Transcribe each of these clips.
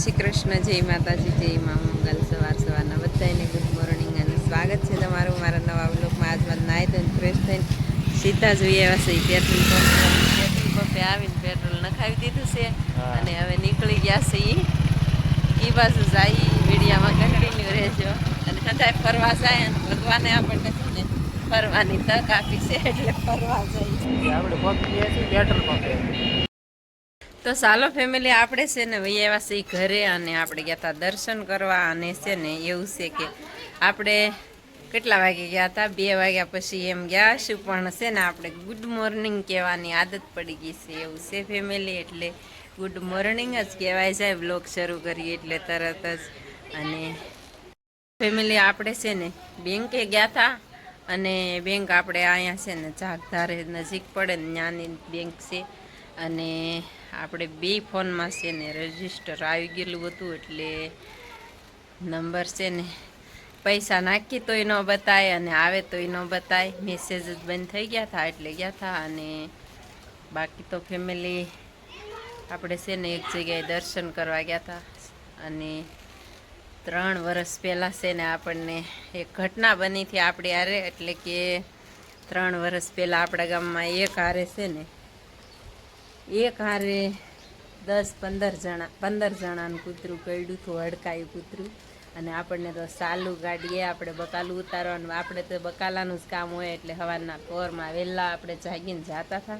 શ્રી કૃષ્ણ જય માતાજી જય મા મંગલ સવાર સવારના બધાને ગુડ મોર્નિંગ અને સ્વાગત છે તમારું મારા નવા બ્લોગમાં આજમાં નાહી ધોઈને ફ્રેશ થઈને સીધા જોઈએ એવા છે. પેટ્રોલ પંપ પેટ્રોલ પંપે આવીને પેટ્રોલ નખાવી દીધું છે અને હવે નીકળી ગયા છે એ બાજુ જાય મીડિયામાં કન્ટિન્યુ રહેજો. અને બધા ફરવા જાય અને ભગવાને આપણને છે ફરવાની તક આપી છે એટલે ફરવા જાય. આપણે પંપ ગયા પેટ્રોલ પંપે. તો ચાલો ફેમિલી આપણે છે ને વહી આવ્યા ઘરે અને આપણે ગયા હતા દર્શન કરવા અને છે ને એવું છે કે આપણે કેટલા વાગે ગયા હતા બે વાગ્યા પછી એમ ગયા છું પણ છે ને આપણે ગુડ મોર્નિંગ કહેવાની આદત પડી ગઈ છે, એવું છે ફેમિલી એટલે ગુડ મોર્નિંગ જ કહેવાય જાય બ્લોગ શરૂ કરીએ એટલે તરત જ. અને ફેમિલી આપણે છે ને બેંકે ગયા હતા અને બેંક આપણે અહીંયા છે ને જાગધારે નજીક પડે ને ત્યાંની બેંક છે. અને આપણે બે ફોનમાં છે ને રજિસ્ટર આવી ગયેલું હતું એટલે નંબર છે ને પૈસા નાખી તોય ન બતાય અને આવે તોય ન બતાય. મેસેજ જ બંધ થઈ ગયા હતા એટલે ગયા હતા અને બાકી તો ફેમિલી આપણે છે ને એક જગ્યાએ દર્શન કરવા ગયા હતા અને ત્રણ વર્ષ પહેલાં છે ને આપણને એક ઘટના બની હતી આપણે હારે એટલે કે ત્રણ વર્ષ પહેલાં આપણા ગામમાં એક હારે છે ને એક હારે દસ પંદર જણા, પંદર જણાનું કૂતરું કરડ્યું હતું, હડકાયું કૂતરું. અને આપણને તો સાલું ગાડીએ આપણે બકાલું ઉતારવાનું. આપણે તો બકાલાનું જ કામ હોય એટલે સવારના પોરમાં વહેલા આપણે જાગીને જતા હતા.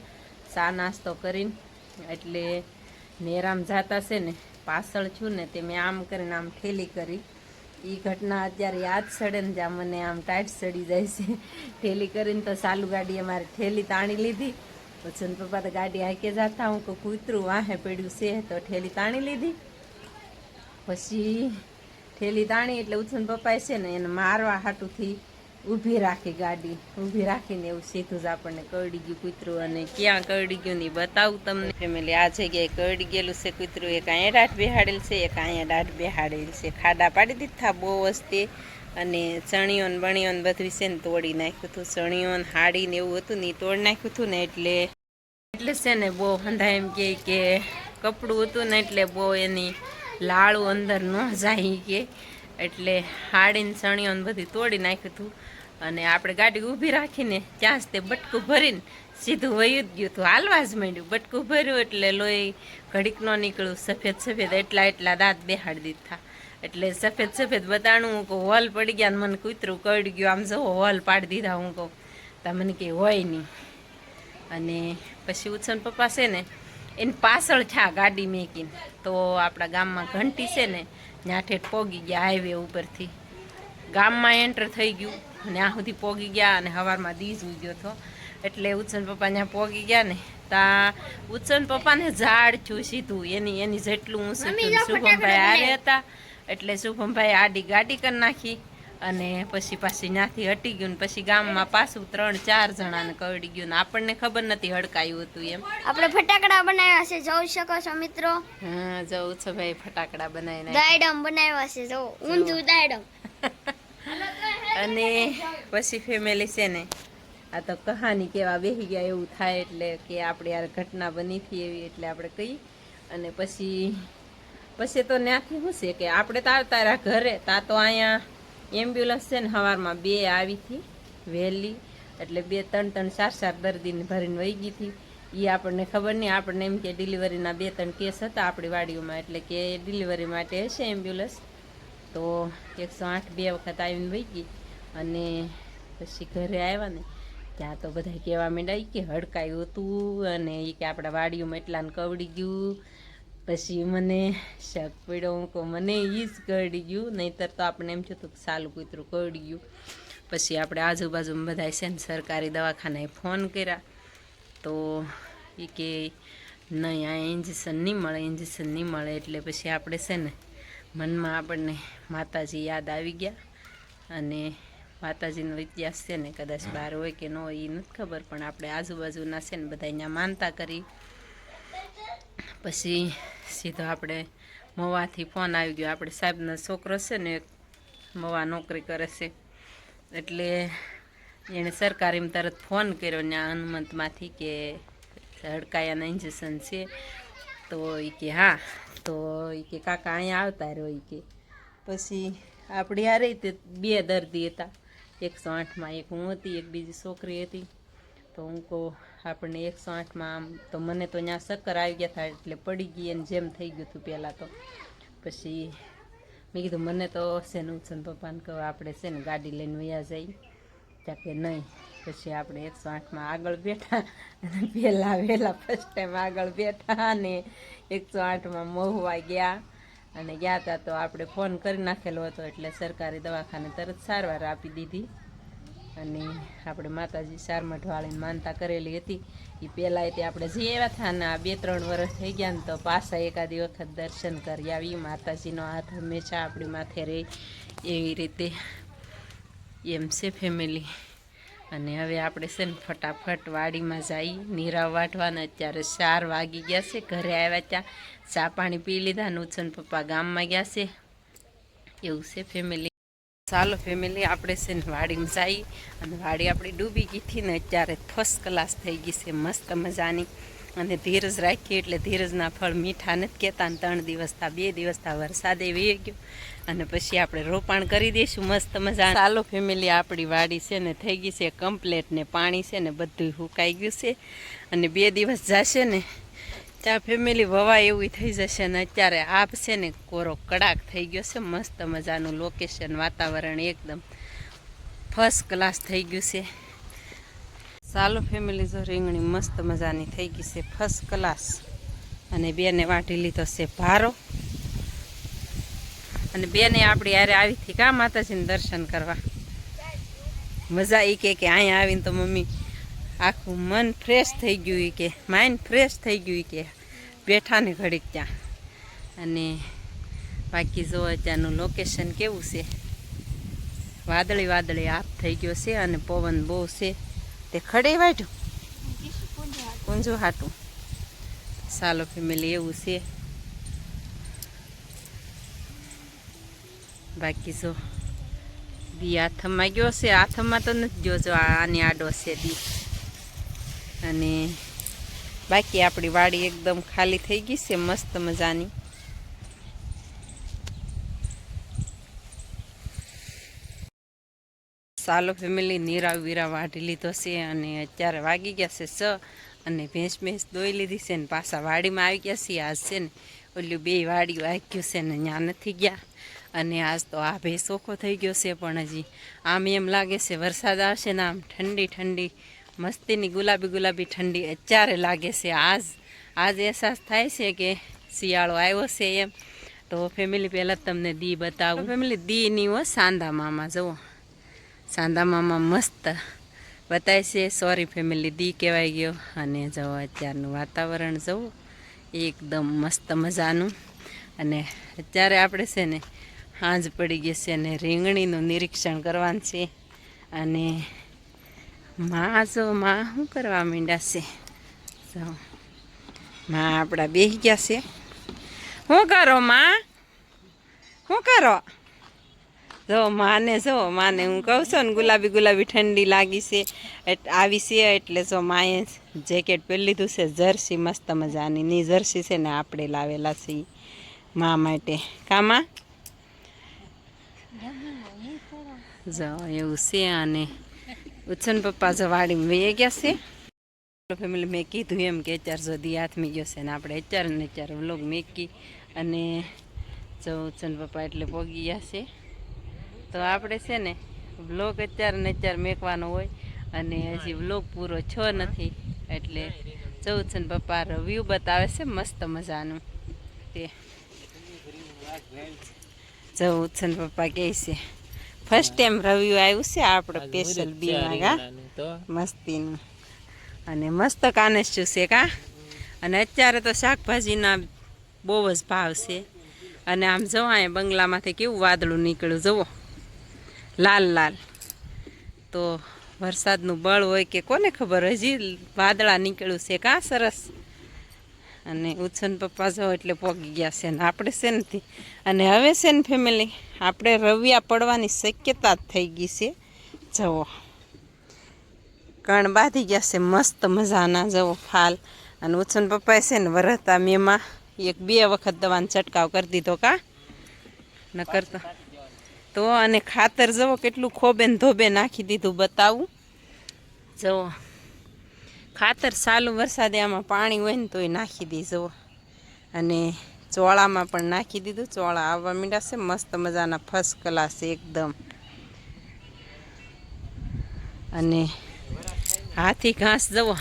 ચા નાસ્તો કરીને. એટલે નેરામ જતા છે ને, પાછળ છું ને તે મેં આમ કરીને આમ ઠેલી કરી. એ ઘટના અત્યારે યાદ સડે ને જ્યાં મને આમ ટાઈટ સડી જાય છે. ઠેલી કરીને તો સાલુ ગાડીએ મારે ઠેલી તાણી લીધી. પછી પપ્પા તો ગાડી હાકે જતા હું કે કૂતરું વાહે પડ્યું છે તો ઠેલી તાણી લીધી. પછી ઠેલી તાણી એટલે ઉછન પપ્પાએ છે ને એને મારવા હાટુથી ઊભી રાખી ગાડી. ઊભી રાખીને એવું સીધું જ આપણને કરડી ગયું કૂતરું અને ક્યાં કરડી ગયું નહીં બતાવું તમને. ફેમિલી, આ જગ્યાએ કરડી ગયેલું છે કૂતરું. એક અહીંયા દાઢ બેહાડેલ છે, એક અહીંયા દાઢ બેહાડેલ છે. ખાડા પાડી દીધા, બહુ વસ્તી. અને ચણિયોન બણિયોન બધું છે ને તોડી નાખ્યું હતું. ચણિયોન હાડીને એવું હતું ને તોડી નાખ્યું હતું ને એટલે એટલે છે ને બહુ હંધા એમ કહે કે કપડું હતું ને એટલે બહુ એની લાળું અંદર ન જાય કે. એટલે હાડીને ચણિયોન બધી તોડી નાખ્યું હતું. અને આપણે ગાડી ઊભી રાખીને ત્યાં જ તે બટકું ભરીને સીધું વયું જ ગયું હતું. હાલવા જ માંડ્યું. બટકું ભર્યું એટલે લોહી ઘડીક ન નીકળ્યું સફેદ સફેદ. એટલા એટલા દાંત બેહાડી દીધા. એટલે સફેદ સફેદ બતાણું હું કહું હોલ પડી ગયા ને મને કૂતરું કરડી ગયું. આમ જો હોલ પાડી દીધા હું કહું. તો મને કે હોય નહીં. અને પછી ઉછન પપ્પા છે ને એની પાછળ થયા ગાડી મેકીને. તો આપણા ગામમાં ઘંટી છે ને ઠેઠ પોગી ગયા હાઈવે ઉપરથી. ગામમાં એન્ટર થઈ ગયું અને આ સુધી પોગી ગયા અને સવારમાં દીજ ઉગ્યો હતો. એટલે ઉત્સન પપ્પા ત્યાં પોગી ગયા ને તા ઉત્સન પપ્પાને ઝાડ છું સીધું. એની એની જેટલું હું. શુભમભાઈ હારે હતા. એટલે શુભમભાઈ આડી ગાડી કરી નાખી અને પછી પાછી ત્યાંથી હટી ગયું ને પછી ગામમાં પાછું ત્રણ ચાર જણાને કરડી ગયું ને આપણને ખબર નથી હડકાયું હતું એમ. આપણે ફટાકડા બનાવ્યા છે જોઈ શકો છો મિત્રો. હા જવું છો ભાઈ ફટાકડા બનાવીને. દાયડમ બનાવ્યા છે જો ઊંધું દાયડમ. અને પછી ફેમિલી છે ને આ તો કહાની કેવા બેહી ગયા એવું થાય એટલે કે આપણે યાર ઘટના બની હતી એવી એટલે આપણે કહી. અને પછી પછી તો ત્યાંથી શું છે કે આપણે તો આવતા રહ્યા ઘરે, તા તો અહીંયા એમ્બ્યુલન્સ છે ને સવારમાં બે આવી હતી વહેલી, એટલે બે ત્રણ ત્રણ ચાર ચાર દર્દીને ભરીને વહી ગઈ હતી. એ આપણને ખબર નહીં, આપણને એમ કે ડિલિવરીના બે ત્રણ કેસ હતા આપણી વાડીઓમાં, એટલે કે ડિલિવરી માટે હશે એમ્બ્યુલન્સ તો એકસો આઠ બે વખત આવીને વહી ગઈ અને પછી ઘરે આવ્યા ને, ત્યાં તો બધા કહેવા માંડ્યા કે હડકાયું હતું અને એ કે આપણા વાડીઓમાં એટલાને કવડી ગયું. પછી મને શક પડ્યો. હું કહું, મને એ જ કરડી ગયું નહીંતર તો આપણે એમ થયું કે સાલું કૂતરું કરડી ગયું પછી આપણે આજુબાજુમાં બધા છે ને સરકારી દવાખાનાએ ફોન કર્યા. તો એ કે, નહીં, આ ઇન્જેક્શન નહીં મળે ઇન્જેક્શન નહીં મળે. એટલે પછી આપણે છે ને મનમાં આપણને માતાજી યાદ આવી ગયા. અને માતાજીનો ઇતિહાસ છે ને કદાચ બહાર હોય કે ન હોય એ નથી ખબર. પણ આપણે આજુબાજુના છે ને બધા અહીંયા માનતા કરી. પછી સીધો આપણે મવાથી ફોન આવી ગયો. આપણે સાહેબનો છોકરો છે ને મવા નોકરી કરે છે. એટલે એણે સરકારીમાં તરત ફોન કર્યો ત્યાં હનુમંતમાંથી કે હડકાયાના ઇન્જેક્શન છે. તો એ કે હા. તો એ કે કાકા અહીંયા આવતા રહ્યો એ કે. પછી આપણી આ રીતે બે દર્દી હતા. એકસો આઠમાં, એક હું હતી, એક બીજી છોકરી હતી. તો હું કહું આપણને એકસો આઠમાં આમ તો મને તો ત્યાં ચક્કર આવી ગયા હતા એટલે પડી ગઈ અને જેમ થઈ ગયું હતું પહેલાં તો. પછી મેં કીધું મને તો હશે ને ઉછન પપ્પાને કહું, આપણે છે ને ગાડી લઈને વયા જઈ ત્યાં કે નહીં. પછી આપણે એકસો આઠમાં આગળ બેઠા અને પહેલાં વહેલા ફર્સ્ટ ટાઈમ આગળ બેઠા અને એકસો આઠમાં મહુવા ગયા. અને ગયા હતા તો આપણે ફોન કરી નાખેલો હતો એટલે સરકારી દવાખાને તરત સારવાર આપી દીધી. અને આપણે માતાજી શારમઠ વાળીને માનતા કરેલી હતી. એ પહેલાં તે આપણે હતા ને આ બે ત્રણ વર્ષ થઈ ગયા ને તો પાછા એકાદી વખત દર્શન કરી આવી. માતાજીનો હાથ હંમેશા આપણી માથે રહે એવી રીતે. એમ છે ફેમિલી અને હવે આપણે છે ને ફટાફટ વાડીમાં જઈ નીરા વાટવાના અત્યારે ચાર વાગી ગયા છે. ઘરે આવ્યા ત્યાં ચા પાણી પી લીધા. નુચન પપ્પા ગામમાં ગયા છે. એવું છે ફેમિલી ચાલો ફેમિલી આપણે છે ને વાડીમાં જઈ અને વાડી આપણી ડૂબી ગઈ હતી ને અત્યારે ફર્સ્ટ ક્લાસ થઈ ગઈ છે, મસ્ત મજાની. અને ધીરજ રાખીએ એટલે ધીરજના ફળ મીઠા નથી કહેતા ને ત્રણ દિવસ થા, બે દિવસ થા વરસાદે વી ગયો. અને પછી આપણે રોપાણ કરી દઈશું, મસ્ત મજા ચાલો ફેમિલી આપણી વાડી છે ને થઈ ગઈ છે કમ્પ્લેટ ને પાણી છે ને બધું સુકાઈ ગયું છે. અને બે દિવસ જશે ને ત્યાં ફેમિલી વવા એવી થઈ જશે ને અત્યારે આપ છે ને કોરો કડાક થઈ ગયો છે. મસ્ત મજાનું લોકેશન વાતાવરણ એકદમ ફર્સ્ટ ક્લાસ થઈ ગયું છે. સાલો ફેમિલી જો રીંગણી મસ્ત મજાની થઈ ગઈ છે ફર્સ્ટ ક્લાસ અને બેને વાટી લીધો છે ભારો. અને બેને આપણી યારે આવી હતી કા માતાજીને દર્શન કરવા? મજા એ કે અહીંયા આવીને તો મમ્મી આખું મન ફ્રેશ થઈ ગયું કે માઇન્ડ ફ્રેશ થઈ ગયું કે, બેઠા ને ઘડીક ત્યાં. અને બાકી જો અત્યારનું લોકેશન કેવું છે? વાદળી વાદળી આપ થઈ ગયો છે અને પવન બહુ છે. તે ખડે વાઢ્યું કુંજુ હાટું સાલો ફેમિલી એવું છે. બાકી જો દી હાથમાં ગયો છે, હાથમાં તો નથી ગયો, જો આની આડો છે દી અને બાકી આપણી વાડી એકદમ ખાલી થઈ ગઈ છે, મસ્ત મજાની. સાલો ફેમિલી નીરાવ વીરા વાઢી લીધો છે અને અત્યારે વાગી ગયા છે સ અને ભેંસ ભેંસ દોઈ લીધી છે ને પાછા વાડીમાં આવી ગયા છે આજ છે ને ઓલું બે વાડીઓ વાગ્યું છે ને ત્યાં નથી ગયા. અને આજ તો આ ભેંસ ઓખો થઈ ગયો છે પણ હજી આમ એમ લાગે છે વરસાદ આવશે ને આમ ઠંડી ઠંડી મસ્તીની ગુલાબી ગુલાબી ઠંડી અત્યારે લાગે છે. આજ આજ અહેસાસ થાય છે કે શિયાળો આવ્યો છે એમ. તો ફેમિલી પહેલાં તમને દી બતાવું. ફેમિલી દી નહીં હો, સાંધા મામા, જુઓ. સાંધા મામા મસ્ત બતાય છે. સોરી ફેમિલી દી કહેવાય ગયો. અને જવો અત્યારનું વાતાવરણ જવું એકદમ મસ્ત મજાનું. અને અત્યારે આપણે છે ને સાંજ પડી ગઈ છે અને રીંગણીનું નિરીક્ષણ કરવાનું છે. અને માં જો માં શું કરવા માંડ્યા છે? જો માં આપણા બેસી ગયા છે. શું કરો માં શું કરો? જો, માને જો, માને, હું કહું છું ને, ગુલાબી ગુલાબી ઠંડી લાગી છે. આવી છે, એટલે જો માએ જેકેટ પહેરી લીધું છે, જર્સી, મસ્ત મજાની. ની જર્સી છે ને આપણે લાવેલા છીએ મા માટે. કામાં જો, એવું છે અને ઉછન પપ્પા જો વાડીમાં વહી ગયા છે. ફેમિલી મેં કીધું એમ કે અત્યારે સુધી હાથમી ગયો છે ને આપણે અત્યારે ને અત્યારે વ્લોગ મેકી અને જો ઉત્સન પપ્પા એટલે પોગી ગયા છે. તો આપણે છે ને વ્લોગ અત્યારે ને અત્યારે મેકવાનો હોય અને હજી વ્લોગ પૂરો છો નથી એટલે ચૌદસન પપ્પા વ્યૂ બતાવે છે મસ્ત મજાનું. તે. ચૌદસન પપ્પા કહે છે ફર્સ્ટ ટાઈમ રવિવાર આવ્યું છે આપણે સ્પેશિયલ બીમાં કા મસ્તીનું. અને મસ્ત કાનેસ્યું છે કા? અને અત્યારે તો શાકભાજીના બહુ જ ભાવ છે. અને આમ જવો અહીંયા બંગલામાંથી કેવું વાદળું નીકળ્યું જુઓ. લાલ લાલ. તો વરસાદનું બળ હોય કે કોને ખબર હજી વાદળા નીકળ્યું છે કા? સરસ. અને ઉછન પપ્પા જો એટલે પોગી ગયા છે ને આપણે છે નથી અને હવે છે ને ફેમિલી આપણે રવિયા પડવાની શક્યતા જ થઈ ગઈ છે. જવો કણ બાંધી ગયા છે, મસ્ત મજાના જવો ફાલ. અને ઉછન પપ્પાએ છે ને વરતા મેમાં એક બે વખત દવાનો છંટકાવ કરી દીધો કા? ન કરતો તો અને ખાતર જવો કેટલું ખોબે ને ધોબે નાખી દીધું, બતાવું. જુઓ. ખાતર સાલું વરસાદે આમાં પાણી હોય ને તોય નાખી દી જુઓ. અને ચોળામાં પણ નાખી દીધું. ચોળા આવવા માંડ્યા છે. મસ્ત મજાના ફર્સ્ટ ક્લાસ એકદમ. અને હાથી ઘાસ જવો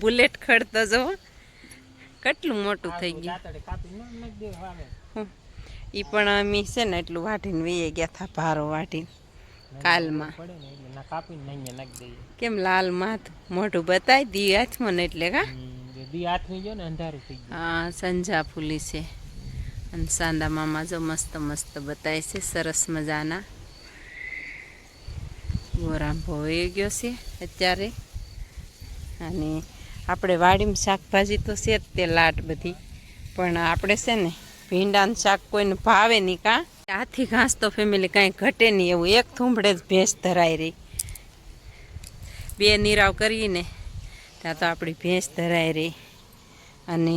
બુલેટ ખડતો જવો કેટલું મોટું થઈ ગયું. એ પણ અમે છે ને એટલું વાટીને વહીએ ગયા હતા ભારો વાટીને કાલમાં. કેમ લાલ માથ મોઢું બતાય? દી હાથમાં ને એટલે કા? જે દી હાથમી ગયો ને અંધારું થઈ ગયું. હા સંજા ફૂલી છે. અને સાંદા મામા જો મસ્ત મસ્ત બતાય છે સરસ મજાના. ગોરામ ભોવાઈ ગયો છે અત્યારે. અને આપણે વાડીમાં શાકભાજી તો છે જ તે લાટ બધી. પણ આપણે છે ને ભીંડાનું શાક કોઈને ભાવે નહીં કાં? હાથી ઘાસ તો ફેમિલી કાંઈ ઘટે નહીં એવું. એક થૂંભડે જ ભેંસ ધરાઈ રહી. બે નિરાવ કરીને ત્યાં તો આપણી ભેંસ ધરાઈ રહી. અને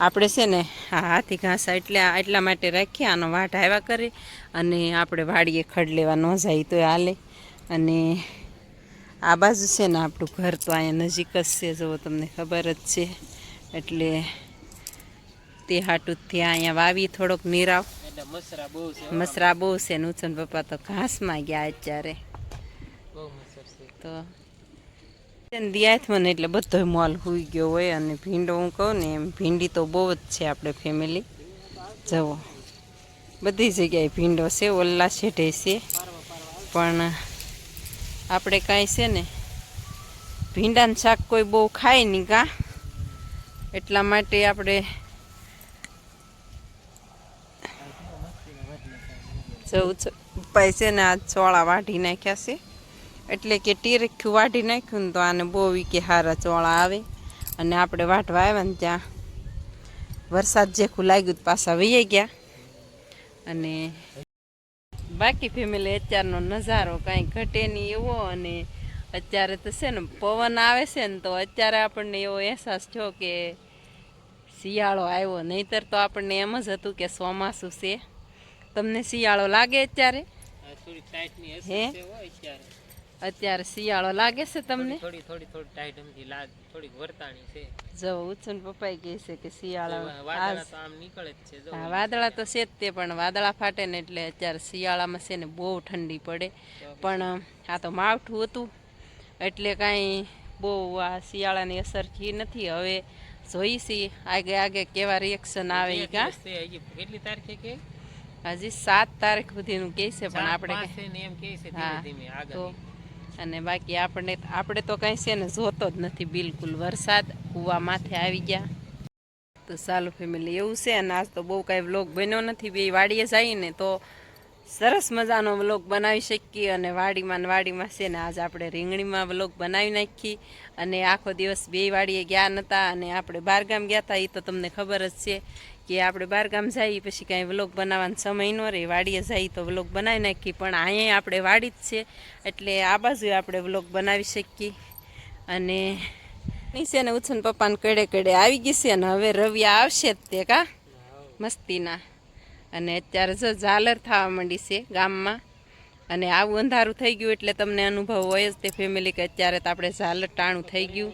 આપણે છે ને આ હાથી ઘાસ એટલે એટલા માટે રાખીએ, આનો વાટ આવ્યા કરી અને આપણે વાડીએ ખડ લેવા ન જાય તો હાલે. અને આ બાજુ છે ને આપણું ઘર તો અહીંયા નજીક જ છે જો તમને ખબર જ છે. એટલે તે હાટું ત્યાં અહીંયા વાવી થોડોક નીરાવ. મસરા બહુ છે નુચન પપ્પા તો ઘાસમાં ગયા અત્યારે. તો દિયાથ મને એટલે બધો મોલ હોઈ ગયો હોય અને ભીંડો હું કહું ને એમ ભીંડી તો બહુ જ છે આપણે ફેમિલી જવો બધી જગ્યાએ ભીંડો છે ઓલ્લા શેઠે છે. પણ આપણે કાંઈ છે ને ભીંડાનું શાક કોઈ બહુ ખાય નહીં કાં એટલા માટે આપણે ઉપાય છે. ને આ ચોળા વાઢી નાખ્યા છે. એટલે કે ટીરખ્યું વાઢી નાખ્યું ને તો આને બહુ કે હારા ચોળા આવે. અને આપણે વાટવા આવ્યા ને ત્યાં વરસાદ જેખું લાગ્યું પાછા વહી ગયા. અને બાકી ફેમિલી અત્યારનો નજારો કાંઈ ઘટે નહીં એવો અને અત્યારે તો છે ને પવન આવે છે ને તો અત્યારે આપણને એવો અહેસાસ થયો કે શિયાળો આવ્યો. નહીંતર તો આપણને એમ જ હતું કે ચોમાસું છે. તમને શિયાળો લાગે અત્યારે? હે? અત્યારે. શિયાળો લાગે છે તમને? થોડી થોડી થોડી ટાઈટ સમજી લાગે થોડીક વર્તાણી છે. જો ઉછન પપ્પાએ કહે છે કે શિયાળો વાદળા તો આમ નીકળે જ છે જો. હા વાદળા તો છે જ તે પણ વાદળા ફાટે ને એટલે અત્યારે શિયાળામાં છે ને બહુ ઠંડી પડે. પણ આ તો માવઠું હતું. એટલે કાંઈ બહુ આ શિયાળાની અસર થઈ નથી. હવે જોઈશી આગે આગે કેવા રિએક્શન આવે કા હજી કેટલી તારીખે કે? હજી સાત તારીખ સુધીનું કહે છે પણ આપણે એમ કહે છે ધીમે હા ધીમે તો આગળ. અને બાકી આપણે આપણે તો કાંઈ છે ને જોતો જ નથી બિલકુલ. વરસાદ કૂવા માથે આવી ગયા. તો સાલું ફેમિલી એવું છે અને આજ તો બહુ કાંઈ વ્લોગ બન્યો નથી. બે વાડીએ જઈએ ને તો સરસ મજાનો વ્લોગ બનાવી શકીએ અને વાડીમાં વાડીમાં છે ને આજ આપણે રીંગણીમાં વ્લોગ બનાવી નાખી અને આખો દિવસ બે વાડીએ ગયા નહોતા અને આપણે બહારગામ ગયા હતા એ તો તમને ખબર જ છે કે આપણે બહારગામ જઈએ પછી કાંઈ વ્લોગ બનાવવાનો સમય ન રહે, વાડીએ જઈએ તો વ્લોગ બનાવી નાખી, પણ અહીંયા આપણે વાડી જ છે એટલે આ બાજુ આપણે વ્લોગ બનાવી શકીએ. અને નીચે ને ઉછન પપ્પાને કડે કડે આવી ગઈ છે અને હવે રવિ આવશે જ તે કા, મસ્તીના. અને અત્યારે જો ઝાલર થવા માંડી છે ગામમાં. અને આવું અંધારું થઈ ગયું એટલે તમને અનુભવ હોય જ તે ફેમિલી કે અત્યારે તો આપણે ઝાલર ટાણું થઈ ગયું.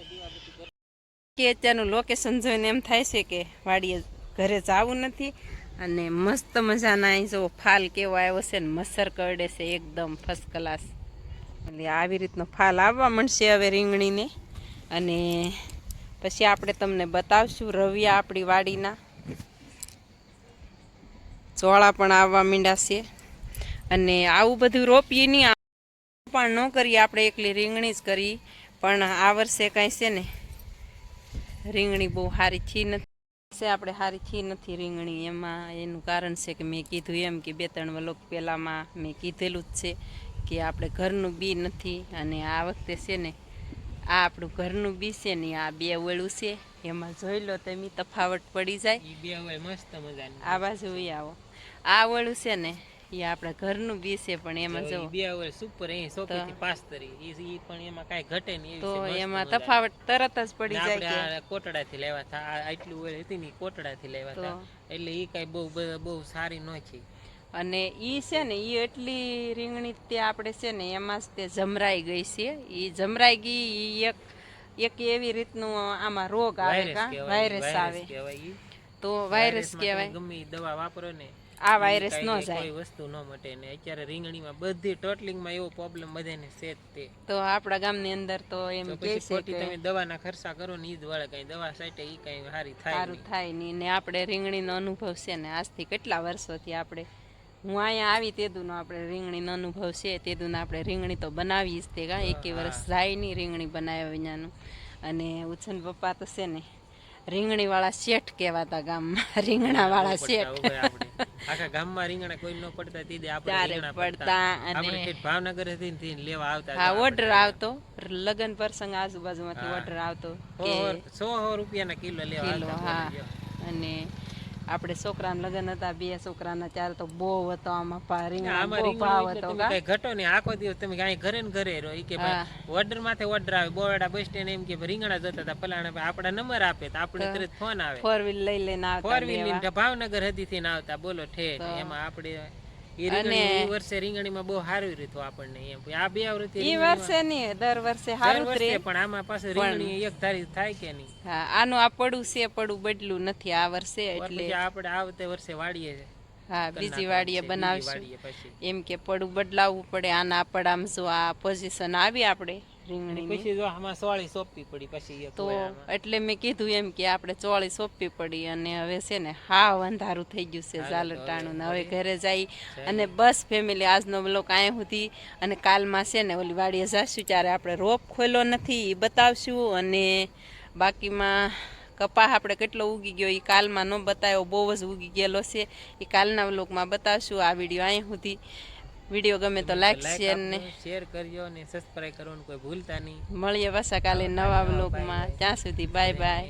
કે અત્યારનું લોકેશન જોઈને એમ થાય છે કે વાડીએ ઘરે જવું નથી. અને મસ્ત મજાના અહીં જો ફાલ કેવો આવ્યો છે ને મસર કરડે છે એકદમ ફર્સ્ટ ક્લાસ એટલે આવી રીતનો ફાલ આવવા મળશે હવે રીંગણીને. અને પછી આપણે તમને બતાવશું રવિયા આપણી વાડીના. ચોળા પણ આવવા માંડ્યા છે. અને આવું બધું રોપીએ નહીં પણ ન કરીએ આપણે એકલી રીંગણી જ કરી. પણ આ વર્ષે કાંઈ છે ને રીંગણી બહુ સારી થી નથી. છે આપણે સારી થી નથી રીંગણી. એમાં એનું કારણ છે કે મેં કીધું એમ કે બે ત્રણ વલોક પહેલાંમાં મેં કીધેલું જ છે કે આપણે ઘરનું બી નથી. અને આ વખતે છે ને આ આપણું ઘરનું બી છે ને આ બે ઓળું છે. એમાં જોઈ લો તમે તફાવત પડી જાય. આ બાજુ આવો. આ વળું છે ને એ આપણા ઘરનું બી છે પણ એમાં જો બે હવે સુપર અહીં સોપીથી પાસ કરી. ઈ પણ એમાં કાઈ ઘટે નહીં તો એમાં તફાવત તરત જ પડી જાય આપણે કે. આ કોટડાથી લેવા થા આટલું ઓઇલ હતી ને ઈ કોટડાથી લેવા થા. એટલે એ કાઈ બહુ બહુ સારી ન અને ઈ છે ને એ એટલી રીંગણી તે આપણે છે ને એમાં જ તે જમરાઈ ગઈ છે. ઈ જમરાઈ ગઈ ઈ એક એક એવી રીતનું આમાં રોગ આવે વાયરસ કા વાયરસ આવે. તો વાયરસ કહેવાય. ગમે દવા વાપરો ને આ વાયરસ ન જાય. કોઈ વસ્તુ ન મટે ને અત્યારે રીંગણીમાં બધી ટોટલિંગમાં એવો પ્રોબ્લેમ બધાને છે જ તે. તો આપણા ગામની અંદર તો એમ કે છે કે તમે દવાના ખર્ચા કરો ને ઈ જ વળે કઈ દવા સાઈટે ઈ કઈ સારી થાય સારું થાય નહીં ને આપણે રીંગણીનો અનુભવ છે ને આજથી કેટલા વર્ષોથી આપણે હું અહીંયા આવી તેદુનો આપણે રીંગણીનો અનુભવ છે તેદુનો આપણે રીંગણી તો બનાવી જ તે કા. એકે વર્ષ જાય નહીં રીંગણી બનાવ્યા વિનાનું. અને ઉછન પપ્પા તો છે ને રીંગણીવાળા શેઠ કહેવાતા ગામમાં. રીંગણાવાળા શેઠ. આખા ગામમાં રીંગણા કોઈ ન પડતા તીદે આપણે રીંગણા પડતા અને- ભાવનગર હતી ને લેવા આવતા હા ઓર્ડર આવતો લગ્ન પ્રસંગ આજુબાજુમાંથી ઓર્ડર આવતો કે. સો સો રૂપિયાના કિલો લેવા આવતા. અને આપણે છોકરાના લગ્ન હતા બે છોકરાના ચાર તો બહુ હતો આમાં બહુ ભાવ હતો કઈ ઘટો નહીં. આખો દિવસ તમે કાંઈ ઘરે ને ઘરે રહો. કે ભાઈ ઓર્ડર માથે ઓર્ડર આવે. બોવાડા બસ સ્ટેન્ડ એમ કે રીંગણા જતા હતા ફલાણા ભાઈ. આપણા નંબર આપે તો આપણે તરત ફોન આવે. ફોર વ્હીલ લઈ લઈને આવતા ફોર વ્હીલ ભાવનગર હદી થી આવતા. બોલો ઠેક એમાં આપણે ઈ વર્ષે રીંગણીમાં બહુ સારું રીતું આપણને એમ. આ બે આવૃત્તિ ઈ વર્ષે નહીં દર વર્ષે સારું જ પણ આમાં પાછું રીંગણી એક ધારી થાય કે નહીં? હા આનું આ પડું છે પડું બદલું નથી આ વર્ષે એટલે એટલે આપણે આવતે વર્ષે વાડીએ છે હા બીજી વાડીએ બનાવશું. એમ કે પડું બદલાવવું પડે આના પડામાં જો આ પોઝિશન આવી આપણે. રીંગણીની પછી જો આમાં સોળી સોંપવી પડી પછી તો એટલે મેં કીધું એમ કે આપણે ચોળી સોંપવી પડી અને હવે છે ને હાવ અંધારું થઈ ગયું છે ઝાલટાણું ને હવે ઘરે જઈ અને બસ ફેમિલી આજનો બ્લોક અહીંયા સુધી અને કાલમાં છે ને ઓલી વાડીએ જશું ત્યારે આપણે રોપ ખોલ્યો નથી એ બતાવશું અને બાકીમાં કપાહ આપણે કેટલો ઉગી ગયો એ કાલમાં ન બતાવ્યો બહુ જ ઉગી ગયેલો છે. એ કાલના બ્લોકમાં બતાવશું આ વીડિયો અહીં સુધી. વીડિયો ગમે તો લાઈક શેર ને. શેર કરજો ને સબસ્ક્રાઇબ કરવાનું કોઈ ભૂલતા નહીં. મળીએ પાછા કાલે નવા બ્લોગમાં ત્યાં સુધી બાય બાય